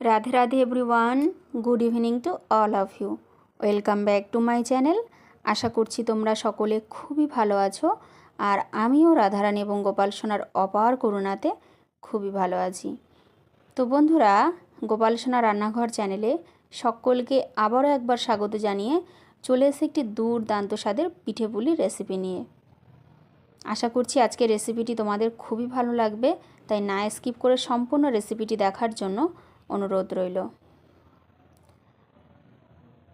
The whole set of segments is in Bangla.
Radhe Radhe everyone good evening to all of you welcome back to my channel আশা করছি তোমরা সকলে খুবই ভালো আছো। আর আমিও রাধারানী এবং গোপাল সোনার অপার করুণাতে খুবই ভালো আছি। তো বন্ধুরা, গোপাল সোনা রান্নাঘর চ্যানেলে সকলকে আবারও একবার স্বাগত জানিয়ে চলে এসে একটি দুর্দান্ত স্বাদের পিঠে পুলি রেসিপি নিয়ে। আশা করছি আজকের রেসিপিটি তোমাদের খুবই ভালো লাগবে। তাই না স্কিপ করে সম্পূর্ণ রেসিপিটি দেখার জন্য অনুরোধ রইল।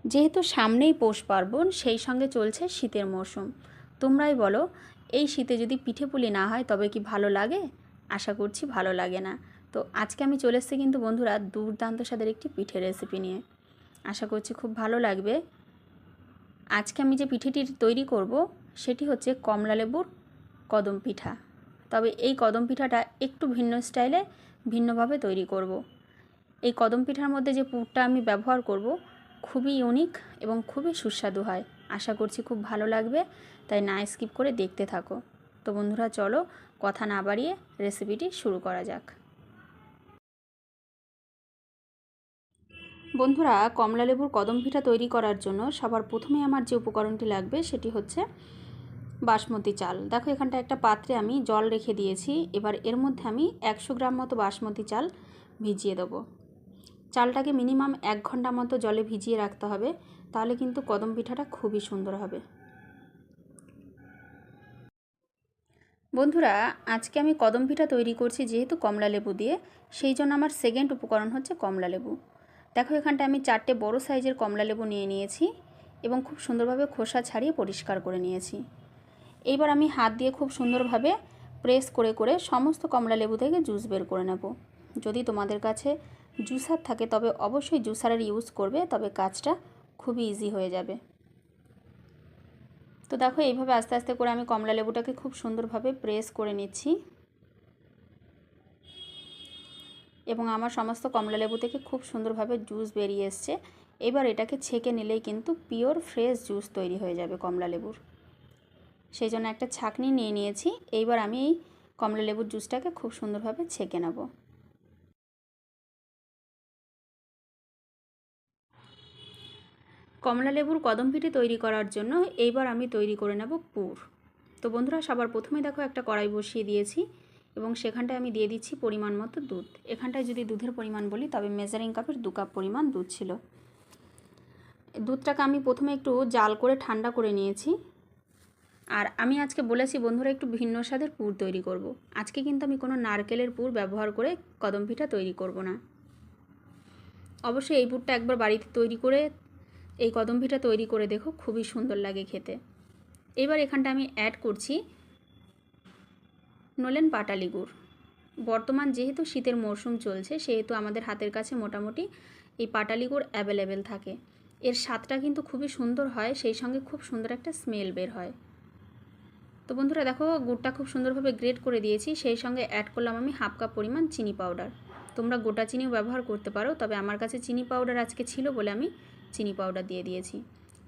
যেহেতু সামনেই পৌষ পার্বণ, সেই সঙ্গে চলছে শীতের মরশুম। তোমরাই বলো, এই শীতে যদি পিঠে পুলি না হয়, তবে কি ভালো লাগে? আশা করছি ভালো লাগে না। তো আজকে আমি চলে এসেছি কিন্তু বন্ধুরা দুর্দান্ত স্বাদের একটি পিঠে রেসিপি নিয়ে। আশা করছি খুব ভালো লাগবে। আজকে আমি যে পিঠেটি তৈরি করব, সেটি হচ্ছে কমলা লেবুর কদম পিঠা। তবে এই কদম পিঠাটা একটু ভিন্ন স্টাইলে ভিন্নভাবে তৈরি করব। এই কদম পিঠার মধ্যে যে পুরটা আমি ব্যবহার করব খুবই ইউনিক এবং খুবই সুস্বাদু হয়। আশা করছি খুব ভালো লাগবে, তাই না স্কিপ করে দেখতে থাকো। তো বন্ধুরা, চলো কথা না বাড়িয়ে রেসিপিটি শুরু করা যাক। বন্ধুরা, কমলা লেবুর কদম পিঠা তৈরি করার জন্য সবার প্রথমে আমার যে উপকরণটি লাগবে সেটি হচ্ছে বাসমতি চাল। দেখো, এখানটা একটা পাত্রে আমি জল রেখে দিয়েছি। এবার এর মধ্যে আমি একশো গ্রাম মতো বাসমতি চাল ভিজিয়ে দেবো। চালটাকে মিনিমাম এক ঘণ্টা মতো জলে ভিজিয়ে রাখতে হবে, তাহলে কিন্তু কদম পিঠাটা খুবই সুন্দর হবে। বন্ধুরা, আজকে আমি কদম পিঠা তৈরি করছি যেহেতু কমলা লেবু দিয়ে, সেই জন্য আমার সেকেন্ড উপকরণ হচ্ছে কমলা লেবু। দেখো এখানটা আমি চারটে বড় সাইজের কমলা লেবু নিয়ে নিয়েছি এবং খুব সুন্দরভাবে খোসা ছাড়িয়ে পরিষ্কার করে নিয়েছি। এইবার আমি হাত দিয়ে খুব সুন্দরভাবে প্রেস করে করে সমস্ত কমলা লেবু থেকে জুস বের করে নেব। যদি তোমাদের কাছে জুসার থাকে, তবে অবশ্যই জুসারের ইউজ করবে, তবে কাজটা খুবই ইজি হয়ে যাবে। তো দেখো, এইভাবে আস্তে আস্তে করে আমি কমলা লেবুটাকে খুব সুন্দরভাবে প্রেস করে নিচ্ছি। এবং আমার সমস্ত কমলা লেবু থেকে খুব সুন্দরভাবে জুস বেরিয়ে এসছে। এবার এটাকে ছেঁকে নিলেই কিন্তু পিওর ফ্রেশ জুস তৈরি হয়ে যাবে কমলা লেবুর। সেই জন্য একটা ছাকনি নিয়ে নিয়েছি। এইবার আমি এই কমলা লেবুর জুসটাকে খুব সুন্দরভাবে ছেঁকে নেব। কমলা লেবুর কদম পিঠে তৈরি করার জন্য এইবার আমি তৈরি করে নেব পুর। তো বন্ধুরা, সবার প্রথমে দেখো একটা কড়াই বসিয়ে দিয়েছি এবং সেখানটায় আমি দিয়ে দিচ্ছি পরিমাণ মতো দুধ। এখানটায় যদি দুধের পরিমাণ বলি, তবে মেজারিং কাপের দু কাপ পরিমাণ দুধ ছিল। দুধটাকে আমি প্রথমে একটু জাল করে ঠান্ডা করে নিয়েছি। আর আমি আজকে বলেছি, বন্ধুরা, একটু ভিন্ন স্বাদের পুর তৈরি করব। আজকে কিন্তু আমি কোনো নারকেলের পুর ব্যবহার করে কদম পিঠা তৈরি করব না। অবশ্যই এই পুরটা একবার বাড়িতে তৈরি করে এই কদম পিঠা তৈরি করে দেখো, খুবই সুন্দর লাগে খেতে। এবার এখানটা আমি অ্যাড করছি নলেন পাটালি গুড় বর্তমান যেহেতু শীতের মরশুম চলছে, সেহেতু আমাদের হাতের কাছে মোটামুটি এই পাটালি গুড় অ্যাভেলেবেল থাকে। এর স্বাদটা কিন্তু খুবই সুন্দর হয়, সেই সঙ্গে খুব সুন্দর একটা স্মেল বের হয়। তো বন্ধুরা দেখো, গুড়টা খুব সুন্দরভাবে গ্রেট করে দিয়েছি, সেই সঙ্গে অ্যাড করলাম আমি হাফ কাপ পরিমাণ চিনি পাউডার তোমরা গোটা চিনিও ব্যবহার করতে পারো, তবে আমার কাছে চিনি পাউডার আজকে ছিল বলে আমি চিনি পাউডার দিয়ে দিয়েছি।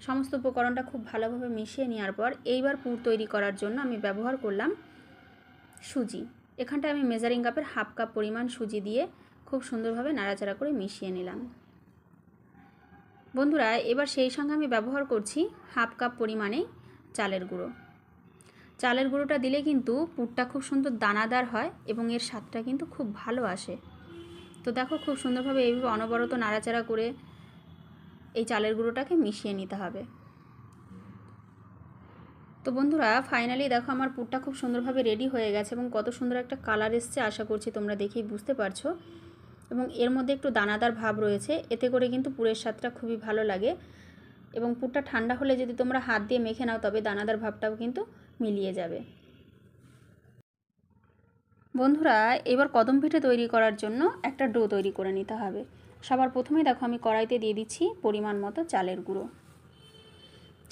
সমস্ত উপকরণটা খুব ভালোভাবে মিশিয়ে নেওয়ার পর এইবার পুর তৈরি করার জন্য আমি ব্যবহার করলাম সুজি। এখানটায় আমি মেজারিং কাপের হাফ কাপ পরিমাণ সুজি দিয়ে খুব সুন্দরভাবে নাড়াচাড়া করে মিশিয়ে নিলাম। বন্ধুরা, এবার সেই সঙ্গে আমি ব্যবহার করছি হাফ কাপ পরিমাণে চালের গুঁড়ো। চালের গুঁড়োটা দিলে কিন্তু পুরটা খুব সুন্দর দানাদার হয় এবং এর স্বাদটা কিন্তু খুব ভালো আসে। তো দেখো, খুব সুন্দরভাবে এইভাবে অনবরত নাড়াচাড়া করে এই চালের গুঁড়োটাকে মিশিয়ে নিতে হবে। তো বন্ধুরা ফাইনালি দেখো আমার পুরটা খুব সুন্দরভাবে রেডি হয়ে গেছে এবং কত সুন্দর একটা কালার এসছে আশা করছি তোমরা দেখেই বুঝতে পারছ। এবং এর মধ্যে একটু দানাদার ভাব রয়েছে, এতে করে কিন্তু পুরের স্বাদটা খুবই ভালো লাগে। এবং পুরটা ঠান্ডা হলে যদি তোমরা হাত দিয়ে মেখে নাও, তবে দানাদার ভাবটাও কিন্তু মিলিয়ে যাবে। বন্ধুরা, এবার কদম পিঠে তৈরি করার জন্য একটা ডো তৈরি করে নিতে হবে। সবার প্রথমে দেখো আমি কড়াইতে দিয়ে দিচ্ছি পরিমাণ মতো চালের গুঁড়ো।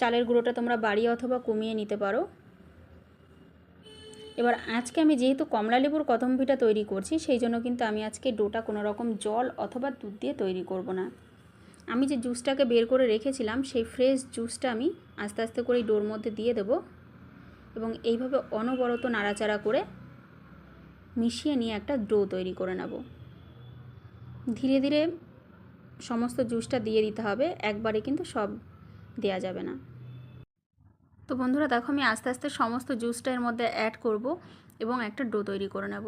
চালের গুঁড়োটা তোমরা বাড়িয়ে অথবা কমিয়ে নিতে পারো। এবার আজকে আমি যেহেতু কমলা লেবুর কদম পিঠা তৈরি করছি, সেই জন্য কিন্তু আমি আজকে ডোটা কোনো রকম জল অথবা দুধ দিয়ে তৈরি করব না। আমি যে জুসটাকে বের করে রেখেছিলাম, সেই ফ্রেশ জুসটা আমি আস্তে আস্তে করে ডোর মধ্যে দিয়ে দেব এবং এইভাবে অনবরত নাড়াচাড়া করে মিশিয়ে নিয়ে একটা ডো তৈরি করে নেব। ধীরে ধীরে সমস্ত জুসটা দিয়ে দিতে হবে, একবারে কিন্তু সব দেয়া যাবে না। তো বন্ধুরা, দেখো আমি আস্তে আস্তে সমস্ত জুসটা এর মধ্যে অ্যাড করব এবং একটা ডো তৈরি করে নেব।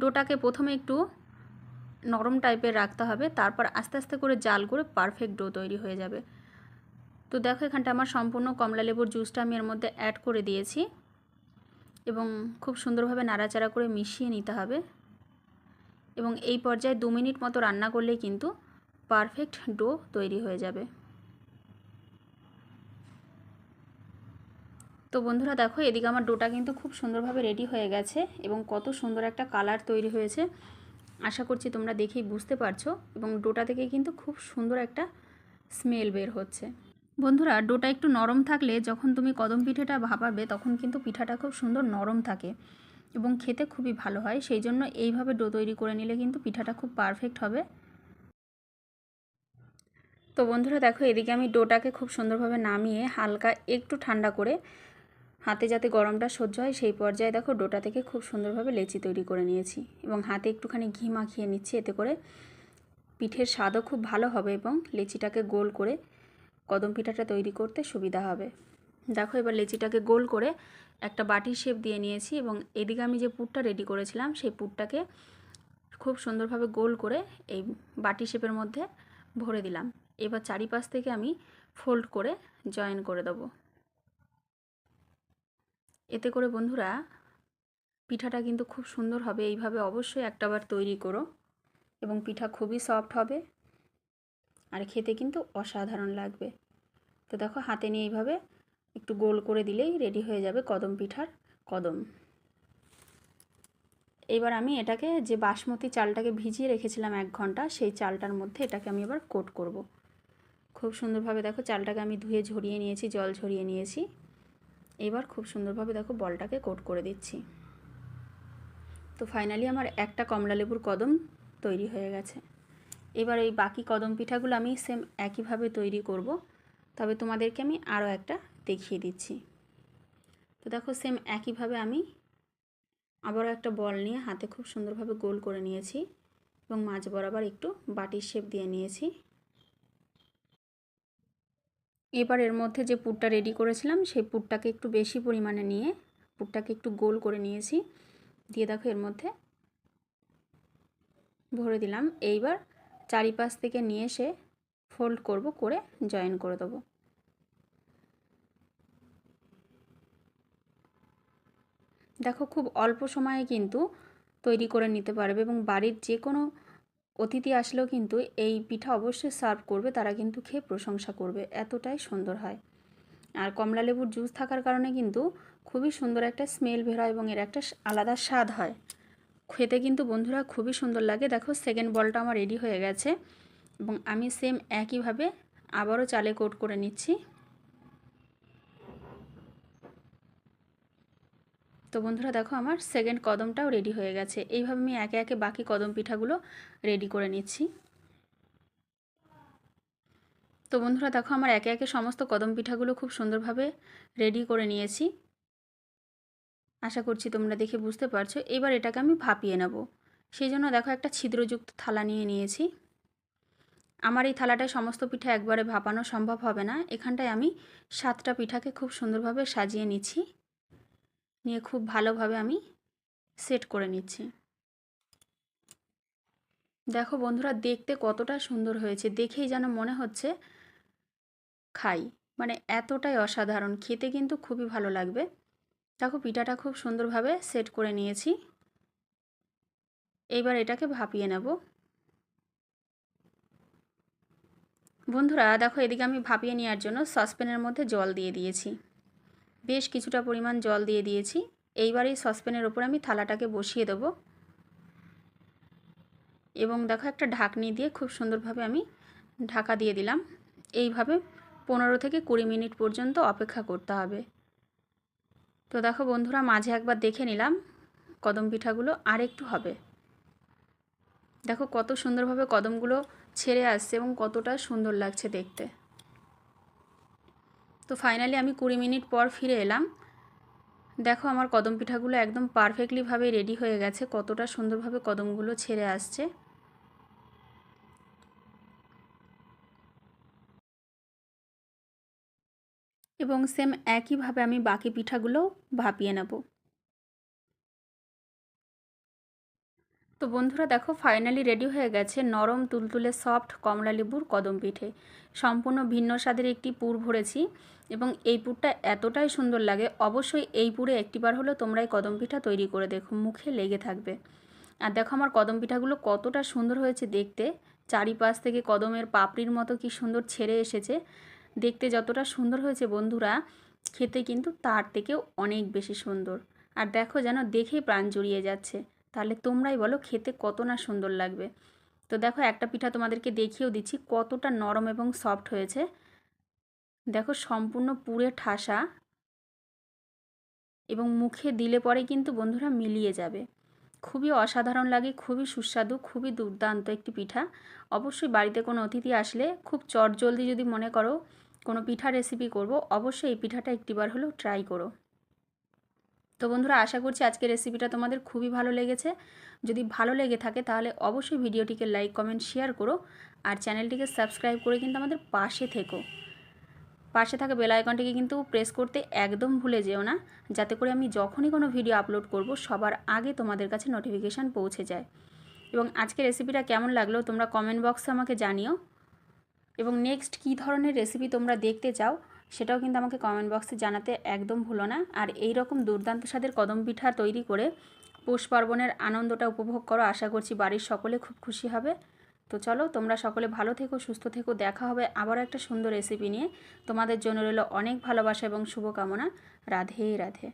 ডোটাকে প্রথমে একটু নরম টাইপের রাখতে হবে, তারপর আস্তে আস্তে করে জাল করে পারফেক্ট ডো তৈরি হয়ে যাবে। তো দেখো এখানটা আমার সম্পূর্ণ কমলা লেবুর জুসটা আমি এর মধ্যে অ্যাড করে দিয়েছি এবং খুব সুন্দরভাবে নাড়াচাড়া করে মিশিয়ে নিতে হবে। এবং এই পর্যায়ে দু মিনিট মতো রান্না করলেই কিন্তু পারফেক্ট ডো তৈরি হয়ে যাবে। তো বন্ধুরা দেখো, এদিকে আমার ডোটা কিন্তু খুব সুন্দরভাবে রেডি হয়ে গেছে এবং কত সুন্দর একটা কালার তৈরি হয়েছে। আশা করছি তোমরা দেখেই বুঝতে পারছ এবং ডোটা থেকে কিন্তু খুব সুন্দর একটা স্মেল বের হচ্ছে। বন্ধুরা, ডোটা একটু নরম থাকলে যখন তুমি কদম পিঠেটা ভাপাবে তখন কিন্তু পিঠাটা খুব সুন্দর নরম থাকে। এবং খেতে খুবই ভালো হয়। সেই জন্য এইভাবে ডো তৈরি করে নিলে কিন্তু পিঠাটা খুব পারফেক্ট হবে। তো বন্ধুরা দেখো, এদিকে আমি ডোটাকে খুব সুন্দরভাবে নামিয়ে হালকা একটু ঠান্ডা করে হাতে যাতে গরমটা সহ্য হয়, সেই পর্যায়ে দেখো ডোটা থেকে খুব সুন্দরভাবে লেচি তৈরি করে নিয়েছি এবং হাতে একটুখানি ঘি মাখিয়ে নিচ্ছি। এতে করে পিঠের স্বাদও খুব ভালো হবে এবং লেচিটাকে গোল করে কদম পিঠাটা তৈরি করতে সুবিধা হবে। দেখো এবার লেচিটাকে গোল করে একটা বাটির শেপ দিয়ে নিয়েছি এবং এদিকে আমি যে পুরটা রেডি করেছিলাম, সেই পুরটাকে খুব সুন্দরভাবে গোল করে এই বাটি শেপের মধ্যে ভরে দিলাম। এবার চারিপাশ থেকে আমি ফোল্ড করে জয়েন করে দেবো। এতে করে বন্ধুরা, পিঠাটা কিন্তু খুব সুন্দর হবে। এইভাবে অবশ্যই একটাবার তৈরি করো এবং পিঠা খুবই সফট হবে আর খেতে কিন্তু অসাধারণ লাগবে। তো দেখো, হাতে নিয়ে এইভাবে একটু গোল করে দিলেই রেডি হয়ে যাবে কদম পিঠার কদম। এবার আমি এটাকে যে বাসমতি চালটাকে ভিজিয়ে রেখেছিলাম এক ঘণ্টা, সেই চালটার মধ্যে এটাকে আমি এবার কোট করব। খুব সুন্দরভাবে দেখো চালটাকে আমি ধুয়ে ঝরিয়ে নিয়েছি, জল ঝরিয়ে নিয়েছি। এবার খুব সুন্দরভাবে দেখো বলটাকে কোট করে দিচ্ছি। তো ফাইনালি আমার একটা কমলা লেবুর কদম তৈরি হয়ে গেছে। এবার এই বাকি কদম পিঠাগুলো আমি সেম একইভাবে তৈরি করব। তবে তোমাদেরকে আমি আরও একটা দেখিয়ে দিচ্ছি। তো দেখো সেম একইভাবে আমি আবারও একটা বল নিয়ে হাতে খুব সুন্দরভাবে গোল করে নিয়েছি এবং মাছ বরাবর একটু বাটির শেপ দিয়ে নিয়েছি। এবার এর মধ্যে যে পুরটা রেডি করেছিলাম, সেই পুরটাকে একটু বেশি পরিমাণে নিয়ে পুরটাকে একটু গোল করে নিয়েছি। দিয়ে দেখো এর মধ্যে ভরে দিলাম। এইবার চারিপাশ থেকে নিয়ে এসে ফোল্ড করব, করে জয়েন করে দেবো। দেখো খুব অল্প সময়ে কিন্তু তৈরি করে নিতে পারবে এবং বাড়ির যে কোনো অতিথি আসলেও কিন্তু এই পিঠা অবশ্যই সার্ভ করবে, তারা কিন্তু খেয়ে প্রশংসা করবে। এতটাই সুন্দর হয়। আর কমলা লেবুর জুস থাকার কারণে কিন্তু খুবই সুন্দর একটা স্মেল বের হয় এবং এর একটা আলাদা স্বাদ হয়। খেতে কিন্তু বন্ধুরা খুবই সুন্দর লাগে। দেখো সেকেন্ড বলটা আমার রেডি হয়ে গেছে এবং আমি সেম একইভাবে আবারও চালে কোট করে নিচ্ছি। তো বন্ধুরা দেখো আমার সেকেন্ড কদমটাও রেডি হয়ে গেছে। এইভাবে আমি একে একে বাকি কদম পিঠাগুলো রেডি করে নিচ্ছি। তো বন্ধুরা দেখো আমার একে একে সমস্ত কদম পিঠাগুলো খুব সুন্দরভাবে রেডি করে নিয়েছি। আশা করছি তোমরা দেখে বুঝতে পারছ। এবার এটাকে আমি ভাপিয়ে নেব। সেই জন্য দেখো একটা ছিদ্রযুক্ত থালা নিয়ে নিয়েছি। আমার এই থালাটায় সমস্ত পিঠা একবারে ভাপানো সম্ভব হবে না। এখানটায় আমি সাতটা পিঠাকে খুব সুন্দরভাবে সাজিয়ে নিচ্ছি। নিয়ে খুব ভালোভাবে আমি সেট করে নিচ্ছি। দেখো বন্ধুরা, দেখতে কতটা সুন্দর হয়েছে। দেখেই যেন মনে হচ্ছে খাই। মানে এতটাই অসাধারণ। খেতে কিন্তু খুবই ভালো লাগবে। দেখো পিঠাটা খুব সুন্দরভাবে সেট করে নিয়েছি। এইবার এটাকে ভাপিয়ে নেব। বন্ধুরা, দেখো এদিকে আমি ভাপিয়ে নেওয়ার জন্য সসপ্যানের মধ্যে জল দিয়ে দিয়েছি। বেশ কিছুটা পরিমাণ জল দিয়ে দিয়েছি। এইবার এই সসপ্যানের ওপর আমি থালাটাকে বসিয়ে দেবো। এবং দেখো একটা ঢাকনি দিয়ে খুব সুন্দরভাবে আমি ঢাকা দিয়ে দিলাম। এইভাবে পনেরো থেকে কুড়ি মিনিট পর্যন্ত অপেক্ষা করতে হবে। তো দেখো বন্ধুরা, মাঝে একবার দেখে নিলাম কদম পিঠাগুলো আর একটু হবে। দেখো কত সুন্দরভাবে কদমগুলো ছেড়ে আসছে এবং কতটা সুন্দর লাগছে দেখতে। তো ফাইনালি আমি কুড়ি মিনিট পর ফিরে এলাম। দেখো আমার কদম পিঠাগুলো একদম পারফেক্টলিভাবে রেডি হয়ে গেছে, কতটা সুন্দরভাবে কদমগুলো ছেড়ে আসছে। এবং সেম একইভাবে আমি বাকি পিঠাগুলো ভাপিয়ে নেব। তো বন্ধুরা দেখো ফাইনালি রেডি হয়ে গেছে নরম তুলতুলে সফট কমলা লেবুর কদম পিঠে। সম্পূর্ণ ভিন্ন স্বাদের একটি পুর ভরেছি এবং এই পুরটা এতটাই সুন্দর লাগে, অবশ্যই এই পুরে একটিবার হলেও তোমরা এই কদম পিঠা তৈরি করে দেখো, মুখে লেগে থাকবে। আর দেখো আমার কদম পিঠাগুলো কতটা সুন্দর হয়েছে দেখতে। চারিপাশ থেকে কদমের পাপড়ির মতো কি সুন্দর ছেড়ে এসেছে। দেখতে যতটা সুন্দর হয়েছে বন্ধুরা, খেতে কিন্তু তার থেকেও অনেক বেশি সুন্দর। আর দেখো যেন দেখেই প্রাণ জুড়িয়ে যাচ্ছে। তাহলে তোমরাই বলো খেতে কত না সুন্দর লাগবে। তো দেখো একটা পিঠা তোমাদেরকে দেখিয়েও দিচ্ছি, কতটা নরম এবং সফট হয়েছে। দেখো সম্পূর্ণ পুরে ঠাসা। এবং মুখে দিলে পরে কিন্তু বন্ধুরা মিলিয়ে যাবে। খুবই অসাধারণ লাগে, খুবই সুস্বাদু, খুবই দুর্দান্ত একটি পিঠা। অবশ্যই বাড়িতে কোনো অতিথি আসলে খুব চটজলদি যদি মনে করো কোনো পিঠা রেসিপি করব, অবশ্যই এই পিঠাটা একটিবার হলেও ট্রাই করো। তো বন্ধুরা, আশা করছি আজকের রেসিপিটা তোমাদের খুবই ভালো লেগেছে। যদি ভালো লেগে থাকে তাহলে অবশ্যই ভিডিওটিকে লাইক কমেন্ট শেয়ার করো আর চ্যানেলটিকে সাবস্ক্রাইব করে কিন্তু আমাদের পাশে থেকো। পাশে থাকা বেল আইকনটিকে কিন্তু প্রেস করতে একদম ভুলে যেও না, যাতে করে আমি যখনই কোনো ভিডিও আপলোড করব, সবার আগে তোমাদের কাছে নোটিফিকেশান পৌঁছে যায়। এবং আজকের রেসিপিটা কেমন লাগল তোমরা কমেন্ট বক্সে আমাকে জানিও। এবং নেক্সট কী ধরনের রেসিপি তোমরা দেখতে চাও সেটাও কিন্তু আমাকে কমেন্ট বক্সে জানাতে একদম ভুলো না। আর এই রকম দুর্দান্ত স্বাদের কদম পিঠা তৈরি করে পৌষ পার্বণের আনন্দটা উপভোগ করো, আশা করছি বাড়ির সকলে খুব খুশি হবে। তো চলো, তোমরা সকলে ভালো থেকো, সুস্থ থেকো, দেখা হবে আবার একটা সুন্দর রেসিপি নিয়ে। তোমাদের জন্য রইল অনেক ভালোবাসা এবং শুভকামনা। রাধে রাধে।